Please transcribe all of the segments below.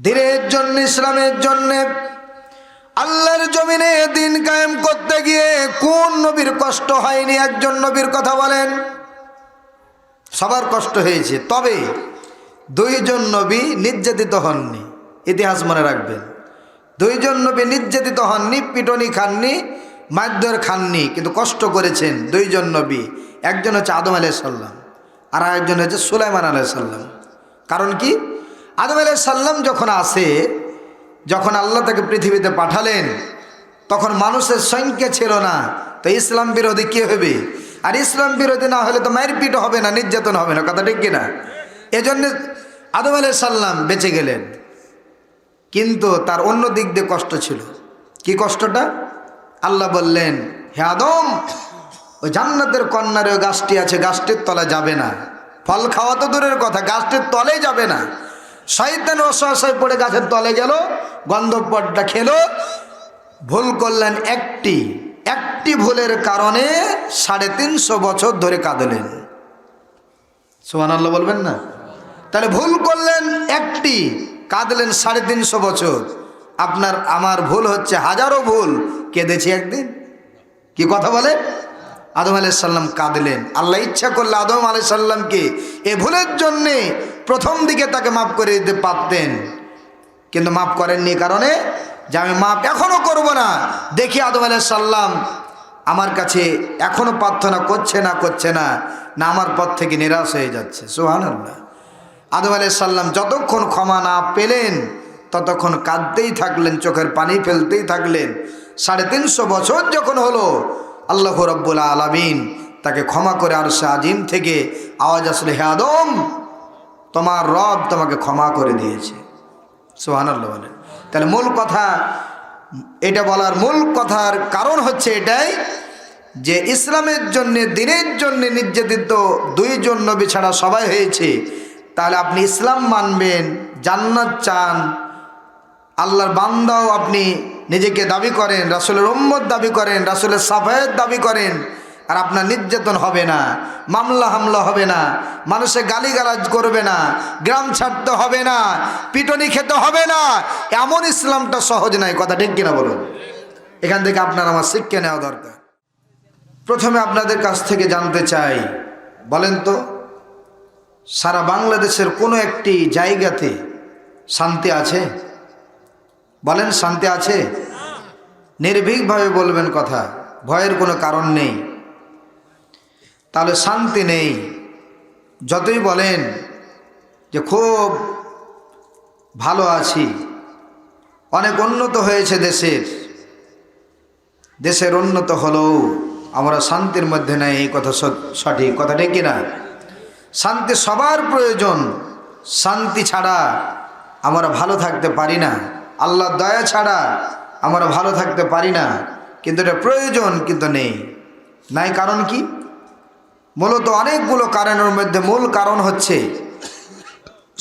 দিনের জন্য, ইসলামের জন্য, আল্লাহর জমিনে দিন কায়েম করতে গিয়ে কোন নবীর কষ্ট হয়নি? একজন নবীর কথা বলেন। সবার কষ্ট হয়েছে, তবে দুইজন নবী নির্যাতিত হননি। ইতিহাস মনে রাখবেন। দুইজন নবী নির্যাতিত হননি, পিটনি খাননি, মারধর খাননি, কিন্তু কষ্ট করেছেন দুইজন নবী। একজন হচ্ছে আদম আলাইসাল্লাম আর একজন হচ্ছে সুলাইমান আলাইসাল্লাম কারণ কি? আদম আলাহ সাল্লাম যখন আসে, যখন আল্লাহ তাকে পৃথিবীতে পাঠালেন, তখন মানুষের সংখ্যা ছিল না। তো ইসলাম বিরোধী কে হবে? আর ইসলাম বিরোধী না হলে তো মায়ের মারপিট হবে না, নির্যাতন হবে না, কথা ঠিক কিনা? এজন্য আদম আলাহ সাল্লাম বেঁচে গেলেন। কিন্তু তার অন্য দিক দিয়ে কষ্ট ছিল। কি কষ্টটা? আল্লাহ বললেন, হে আদম, ওই জান্নাতের কন্যার ওই গাছটি আছে, গাছটির তলে যাবে না। ফল খাওয়া তো দূরের কথা, গাছটির তলে যাবে না। শয়তান অসহায় পড়ে গাছের তলে গেল, গন্ধপটটা খেলো। ভুল করলেন একটি একটি ভুলের কারণে সাড়ে তিনশো বছর ধরে কাঁদলেন। সোহান আল্লাহ বলবেন না? তাহলে ভুল করলেন একটি, কাঁদলেন সাড়ে তিনশো বছর। আপনার, আমার ভুল হচ্ছে হাজারো ভুল। কেঁদেছি একদিন? কি কথা বলে? আদম আলাইসাল্লাম কাঁদলেন। আল্লাহ ইচ্ছা করলে আদম আলাইসাল্লামকে এ ভুলের জন্যে প্রথম দিকে তাকে মাফ করে দিতে পারতেন। কিন্তু মাফ করেননি কারণে যে আমি মাফ এখনও করব না। দেখি আদম আলাইসাল্লাম আমার কাছে এখনও প্রার্থনা করছে না করছে না না আমার পথ থেকে নিরাশ হয়ে যাচ্ছে। সোহান আল্লাহ আদম আলাইসাল্লাম যতক্ষণ ক্ষমা না পেলেন, ততক্ষণ কাঁদতেই থাকলেন, চোখের পানি ফেলতেই থাকলেন। সাড়ে তিনশো বছর যখন হলো আল্লাহ রব্বুল আলমিন তাকে ক্ষমা করে আর আজিম থেকে আওয়াজ আসলে, হে আদম, তোমার রব তোমাকে ক্ষমা করে দিয়েছে। সোহানাল্লাহ বলেন। তাহলে মূল কথা, এটা বলার মূল কথার কারণ হচ্ছে এটাই যে ইসলামের জন্যে, দিনের জন্য নির্যাতিত দুইজন নবী ছাড়া সবাই হয়েছে। তাহলে আপনি ইসলাম মানবেন, জান্নাত চান, আল্লাহর বান্দাও আপনি নিজেকে দাবি করেন, রাসুলের উম্মত দাবি করেন, রাসুলের সাফায়ত দাবি করেন, আর আপনার নির্যাতন হবে না, মামলা হামলা হবে না, মানুষে গালিগালাজ করবে না, গ্রাম ছাড়তে হবে না, পিটনি খেতে হবে না, এমন ইসলামটা সহজ নয় কথা ঠিক কিনা বলুন? এখান থেকে আপনার আমার শিক্ষা নেওয়া দরকার। প্রথমে আপনাদের কাছ থেকে জানতে চাই, বলেন তো, সারা বাংলাদেশের কোনো একটি জায়গাতে শান্তি আছে? বলেন, শান্তি আছে? নির্ভীকভাবে বলবেন কথা, ভয়ের কোনো কারণ নেই। তাহলে শান্তি নেই। যতই বলেন যে, খুব ভালো আছি। অনেক উন্নত হয়েছে দেশের। দেশের উন্নত হলেও আমরা শান্তির মধ্যে নেই, এই কথা সঠিক কথা, ঠিক কিনা? শান্তি সবার প্রয়োজন। শান্তি ছাড়া আমরা ভালো থাকতে পারি না। আল্লাহর দয়া ছাড়া আমরা ভালো থাকতে পারি না। কিন্তু এটা প্রয়োজন, কিন্তু নেই। নাই কারণ কি? মূলত অনেকগুলো কারণের মধ্যে মূল কারণ হচ্ছে,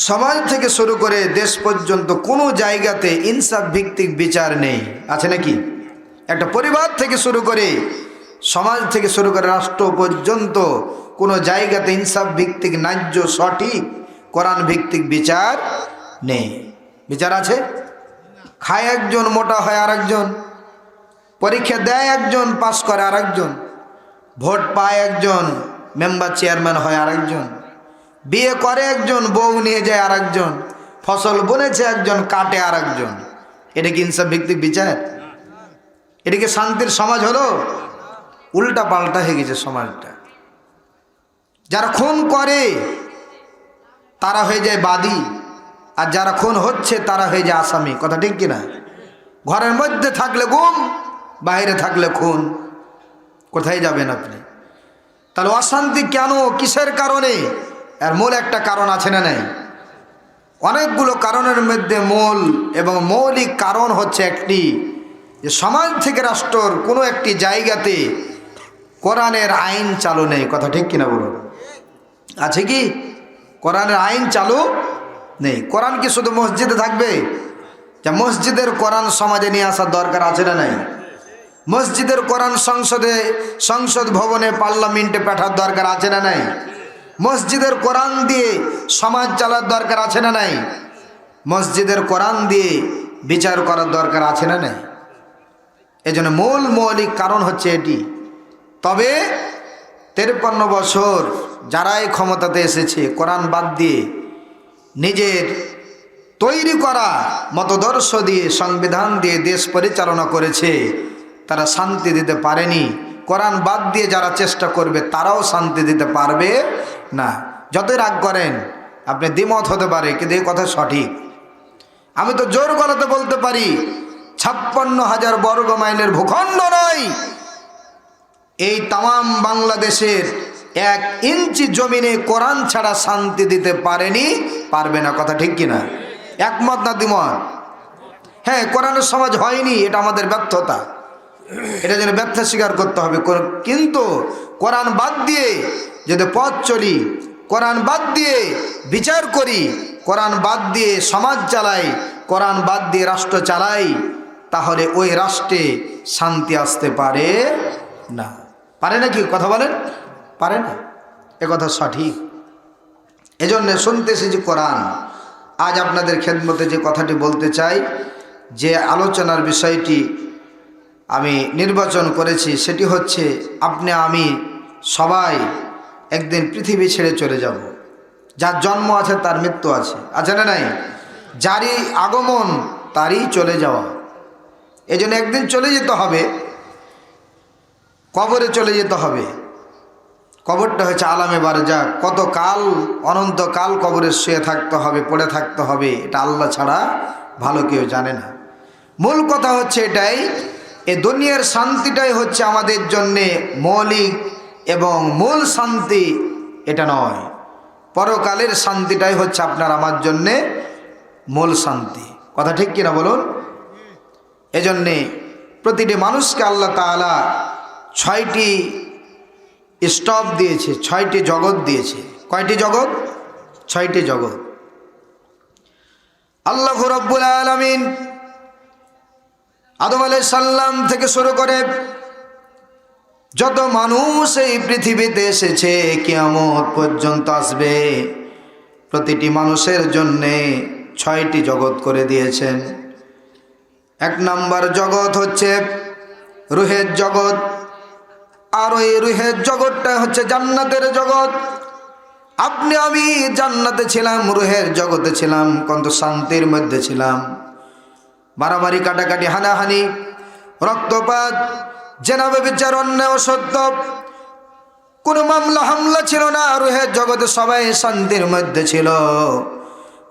সমাজ থেকে শুরু করে দেশ পর্যন্ত কোনো জায়গাতে ইনসাফ ভিত্তিক বিচার নেই। আছে নাকি? একটা পরিবার থেকে শুরু করে, সমাজ থেকে শুরু করে রাষ্ট্র পর্যন্ত কোনো জায়গাতে ইনসাফ ভিত্তিক ন্যায্য সঠিক কোরআন ভিত্তিক বিচার নেই। বিচার আছে? খায় একজন, মোটা হয় আর একজন পরীক্ষা দেয় একজন পাশ করে আর একজন ভোট পায় একজন, মেম্বার চেয়ারম্যান হয় আর একজন বিয়ে করে একজন, বউ নিয়ে যায় আর একজন ফসল বুনেছে একজন, কাটে আর একজন এটা কি ইনসাফ ভিত্তিক বিচার? এটা কি শান্তির সমাজ হলো? উল্টা পাল্টা হয়ে গেছে সমাজটা। যারা খুন করে, তারা হয়ে যায় বাদী। আর যারা খুন হচ্ছে তারা হয়ে যায় আসামি। কথা ঠিক কিনা ঘরের মধ্যে থাকলে গুম, বাইরে থাকলে খুন। কোথায় যাবেন আপনি? তাহলে অশান্তি কেন? কিসের কারণে? এর মূল একটা কারণ আছে না নাই? অনেকগুলো কারণের মধ্যে মূল এবং মৌলিক কারণ হচ্ছে একটি যে সমাজ থেকে রাষ্ট্রর কোনো একটি জায়গাতে কোরআনের আইন চালু নেই। কথা ঠিক কিনা বলুন? আছে কি? কোরআনের আইন চালু নেই। কোরআন কি শুধু মসজিদে থাকবে? যা মসজিদের কোরআন সমাজে নিয়ে আসার দরকার আছে না নাই? মসজিদের কোরআন সংসদে, সংসদ ভবনে, পার্লামেন্টে পাঠার দরকার আছে না নাই? মসজিদের কোরআন দিয়ে সমাজ চালার দরকার আছে না নাই? মসজিদের কোরআন দিয়ে বিচার করার দরকার আছে না নাই? এজন্য মূল মৌলিক কারণ হচ্ছে এটি। তবে তেরপন্ন বছর যারাই ক্ষমতাতে এসেছে, কোরআন বাদ দিয়ে নিজের তৈরি করা মতদর্শ দিয়ে, সংবিধান দিয়ে দেশ পরিচালনা করেছে। তারা শান্তি দিতে পারেনি। কোরআন বাদ দিয়ে যারা চেষ্টা করবে, তারাও শান্তি দিতে পারবে না। যতই রাগ করেন, আপনি দ্বিমত হতে পারে, কিন্তু এই কথা সঠিক। আমি তো জোর গলাতে বলতে পারি, ছাপ্পান্ন হাজার বর্গ মাইলের ভূখণ্ড নয়। এই তাম বাংলাদেশের এক ইঞ্চি জমিনে কোরআন ছাড়া শান্তি দিতে পারেনি, পারবে না, কথা ঠিক কিনা? একমত না দ্বিমত? হ্যাঁ কোরআনের সমাজ হয়নি, এটা আমাদের ব্যর্থতা। এটা যেন ব্যর্থ স্বীকার করতে হবে। কিন্তু কোরআন বাদ দিয়ে যদি পথ চলি, কোরআন বাদ দিয়ে বিচার করি, কোরআন বাদ দিয়ে সমাজ চালাই, কোরআন বাদ দিয়ে রাষ্ট্র চালাই, তাহলে ওই রাষ্ট্রে শান্তি আসতে পারে না। পারে নাকি কথা বলেন। পারে না। কথা সঠিক। এজন্য শুনতে যে কোরআন। আজ আপনাদের খেদমতে যে কথাটি বলতে চাই, যে আলোচনার বিষয়টি আমি নির্বাচন করেছি, সেটি হচ্ছে, আপনি, আমি সবাই একদিন পৃথিবী ছেড়ে চলে যাব। যার জন্ম আছে, তার মৃত্যু আছে। আছে না নাই? যারই আগমন, তারই চলে যাওয়া। এই জন্য একদিন চলে যেতে হবে। কবরে চলে যেতে হবে। কবরটা হচ্ছে আলামে বারজা। কত কাল, অনন্ত কাল কবরে শুয়ে থাকতে হবে, পড়ে থাকতে হবে, এটা আল্লাহ ছাড়া ভালো কেউ জানে না। মূল কথা হচ্ছে এটাই, এ দুনিয়ার শান্তিটাই হচ্ছে আমাদের জন্যে মৌলিক এবং মূল শান্তি এটা নয়। পরকালের শান্তিটাই হচ্ছে আপনার আমার জন্যে মূল শান্তি। কথা ঠিক কিনা বলুন? এজন্যে প্রতিটি মানুষকে আল্লাহ তাআলা ছয়টি স্টপ দিয়েছে, ছয়টি জগৎ দিয়েছে। কয়টি জগৎ? ছয়টি জগৎ। আল্লাহ রব্বুল আলমিন আদম আলাই সাল্লাম থেকে শুরু করে যত মানুষ এই পৃথিবীতে এসেছে, কিয়ামত পর্যন্ত আসবে। প্রতিটি মানুষের জন্যে ছয়টি জগৎ করে দিয়েছেন। এক নাম্বার জগৎ হচ্ছে রুহের জগৎ। আর ওই রুহের জগৎটা হচ্ছে জান্নাতের জগৎ। আপনি, আমি জান্নাতে ছিলাম, রুহের জগতে ছিলাম কত শান্তির মধ্যে ছিলাম। মারামারি কাটাকাটি, হানাহানি, রক্তপাত, জেনাবে বিচার, অন্যায় সত্য কোনো মামলা, হামলা ছিল না। রুহের জগতে সবাই শান্তির মধ্যে ছিল।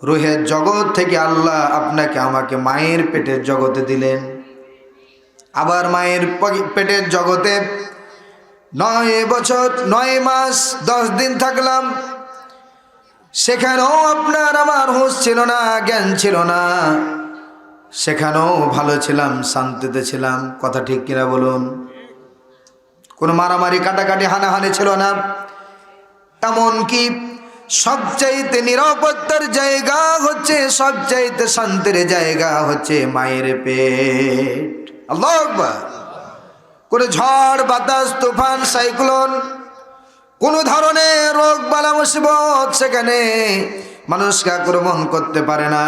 রুহের জগৎ থেকে আল্লাহ আপনাকে আমাকে মায়ের পেটের জগতে দিলেন। আবার মায়ের পেটের জগতে নয় বছর, নয় মাস, দশ দিন থাকলাম। সেখানেও আপনার আমার হুঁশ ছিল না, জ্ঞান ছিল না। সেখানেও ভালো ছিলাম, শান্তিতে ছিলাম। কথা ঠিক কিনা বলুন? কোনো মারামারি, কাটাকাটি, হানাহানি ছিল না। এমনকি সবচাইতে নিরাপত্তার জায়গা হচ্ছে, সবচাইতে শান্তির জায়গা হচ্ছে মায়ের পেট। আল্লাহ কোনো ঝড়, বাতাস, তুফান, সাইক্লোন, কোনো ধরনের রোগ, বালা, মুসিবত সেখানে মানুষকে আক্রমণ করতে পারে না।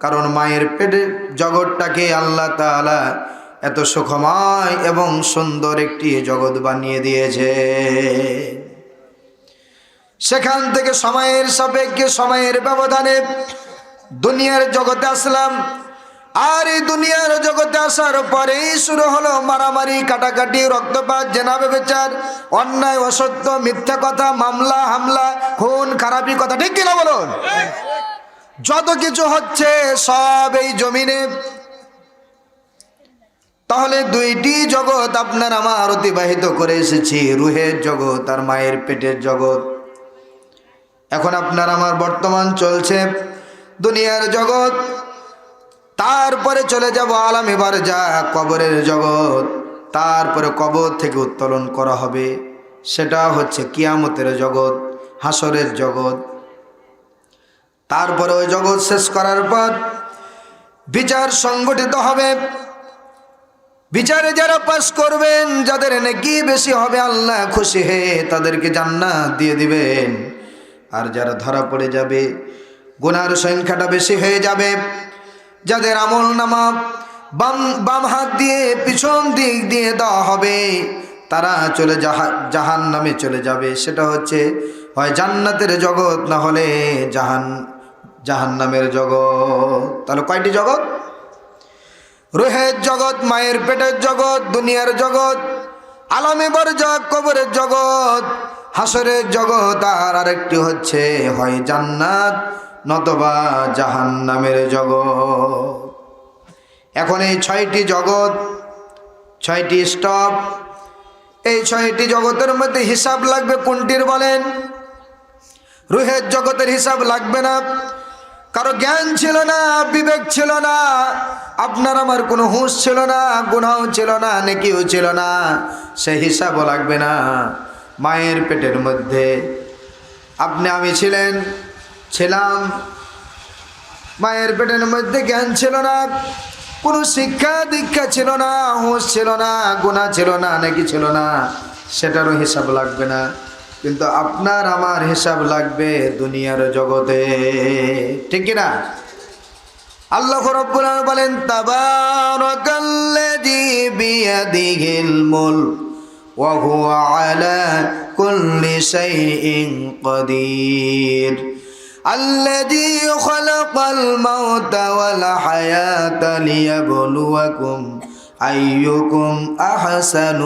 কারণ মায়ের পেটে জগৎটাকে আল্লাহ তাআলা এত সুখময় এবং সুন্দর একটি জগৎ বানিয়ে দিয়েছে। সেখান থেকে সময়ের সাপেক্ষে, সময়ের ব্যবধানে দুনিয়ার জগতে আসলাম। আর এই দুনিয়ার জগতে আসার পরেই শুরু হলো মারামারি, কাটাকাটি, রক্তপাত, জেনাবে বেচার, অন্যায়, অসত্য, মিথ্যা কথা, মামলা, হামলা, খুন, খারাপি কথা। ঠিক কিনা বলুন? যত কিছু হচ্ছে সব এই জমিনে। তাহলে দুইটি জগৎ আপনার আমার অতিবাহিত করে এসেছি। রুহের জগৎ আর মায়ের পেটের জগৎ। এখন আপনার আমার বর্তমান চলছে দুনিয়ার জগৎ। তারপরে চলে যাব আলাম এবার যা কবরের জগৎ। তারপরে কবর থেকে উত্তোলন করা হবে। সেটা হচ্ছে কিয়ামতের জগৎ হাসরের জগৎ। তারপরে ওই জগৎ শেষ করার পর বিচার সংগঠিত হবে। বিচারে যারা পাস করবেন, যাদের নাকি বেশি হবে, আল্লাহ খুশি হয়ে তাদেরকে জান্নাত দিয়ে দিবেন। আর যারা ধরা পড়ে যাবে, গুনার সংখ্যাটা বেশি হয়ে যাবে। যাদের আমল নামা বাম বাম হাত দিয়ে পিছন দিক দিয়ে দেওয়া হবে, তারা চলে জাহান নামে চলে যাবে। সেটা হচ্ছে, হয় জান্নাতের জগৎ না হলে জাহান জাহান নামের জগৎ। তাহলে কয়টি জগৎ? রোহের জগৎ, মায়ের পেটের জগৎ, দুনিয়ার জগৎ, আলামে বরজক কবরের জগৎ, হাসরের জগৎ, আর আরেকটি হচ্ছে, হয় জান্নাত। নতবা জাহান নামের জগৎ। এখন এই ছয়টি জগৎ, ছয়টি স্টপ, এই ছয়টি জগতের মধ্যে হিসাব লাগবে কোনটির বলেন? রুহের জগতের হিসাব লাগবে না। কারও জ্ঞান ছিল না, বিবেক ছিল না, আপনার আমার কোনো হুঁশ ছিল না গুণাও ছিল না, নেকিও ছিল না, সে হিসাবও লাগবে না। মায়ের পেটের মধ্যে আপনি আমি ছিলেন ছিলাম। মায়ের পেটের মধ্যে জ্ঞান ছিল না, কোনো শিক্ষা দীক্ষা ছিল না হুঁশ ছিল না গোনা ছিল না, নাকি ছিল না, সেটারও হিসাব লাগবে না। কিন্তু আপনার আমার হিসাব লাগবে দুনিয়ার জগতে। ঠিক কিনা? আল্লাহ রব্বুল আলামিন বলেন, তাবারাকাল্লাযী বিয়াদিহিল মুলক, ওয়া হুয়া আলা কুল্লি শাইইন কাদির। الذي خلق الموت والحياة ليبلوكم أيكم أحسن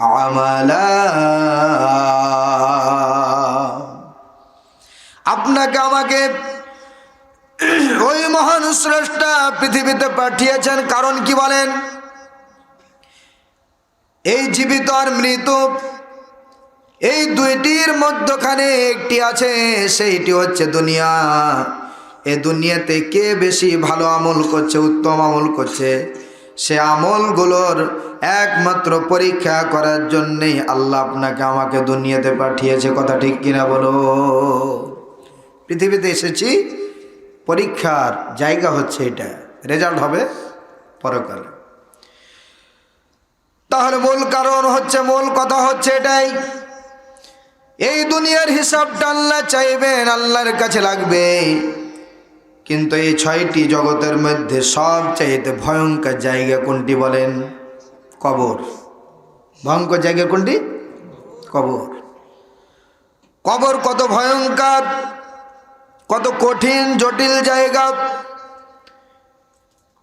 عملا আপনাকে আমাকে ওই মহান স্রষ্টা পৃথিবীতে পাঠিয়েছেন কারণ কি বলেন এই জীবিত আর মৃত এই দুইটির মধ্যখানে একটি আছে, সেইটি হচ্ছে দুনিয়া। এ দুনিয়াতে কে বেশি ভালো আমল করছে, উত্তম আমল করছে? সে আমলগুলোর একমাত্র পরীক্ষা করার জন্যেই আল্লাহ আপনাকে আমাকে দুনিয়াতে পাঠিয়েছে। কথা ঠিক কিনা বলো? পৃথিবীতে এসেছি, পরীক্ষার জায়গা হচ্ছে এটা। রেজাল্ট হবে পরকালে। তাহলে মূল কারণ হচ্ছে, মূল কথা হচ্ছে এটাই। এই দুনিয়ার হিসাবটা আল্লাহ চাইবেন, আল্লাহর কাছে লাগবে। কিন্তু এই ছয়টি জগতের মধ্যে সব চাইতে ভয়ঙ্কর জায়গা কোনটি বলেন? কবর। ভয়ঙ্কর জায়গা কোনটি? কবর। কবর কত ভয়ঙ্কর, কত কঠিন, জটিল জায়গা।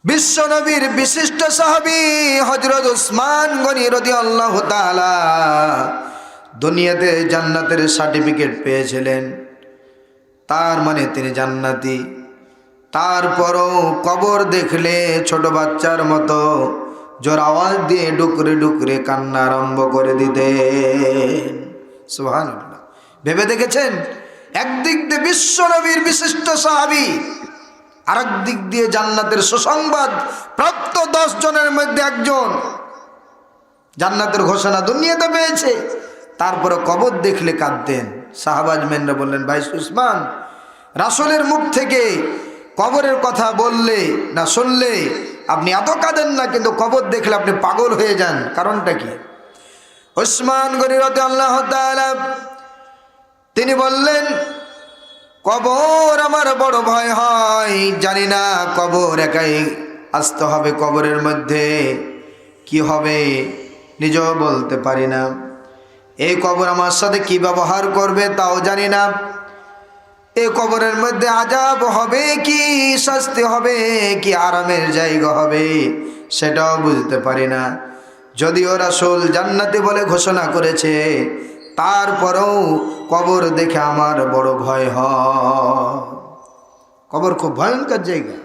বিশ্বনবীর বিশিষ্ট সাহাবি হজরত উসমান গনি রদি আল্লাহ দুনিয়াতে জান্নাতের সার্টিফিকেট পেয়েছিলেন। তার মানে তিনি জান্নাতি। তারপরও কবর দেখলে ছোট বাচ্চার মতো জোর আওয়াজ দিয়ে ডুকরে ডুকরে কান্না আরম্ভ করে সুহান ভেবে দেখেছেন? একদিক দিয়ে বিশ্ব নবীর বিশিষ্ট সাহাবি, আরেক দিক দিয়ে জান্নাতের সুসংবাদ প্রাপ্ত দশ জনের মধ্যে একজন। জান্নাতের ঘোষণা দুনিয়াতে পেয়েছে। তারপরে কবর দেখলে কাঁদতেন। শাহবাজ মেনরা বললেন, ভাই সুসমান রাসলের মুখ থেকে কবরের কথা বললে না শুনলে আপনি এত কাঁদেন না, কিন্তু কবর দেখলে আপনি পাগল হয়ে যান। কারণটা কি? ওসমান গরিরতে আল্লাহ তিনি বললেন, কবর আমার বড় ভয় হয়, জানি না কবর একাই আসতে হবে কবরের মধ্যে। কি হবে? নিজেও বলতে পারি না। এই কবর আমার সাথে কি ব্যবহার করবে তাও জানি না। এই কবরের মধ্যে আজাব হবে কি, শাস্তি হবে কি, আরামের জায়গা হবে, সেটাও বুঝতে পারি না। যদিও রাসুল জান্নাতি বলে ঘোষণা করেছে, তারপরেও কবর দেখে আমার বড় ভয় কবর খুব ভয়ঙ্কর জায়গা।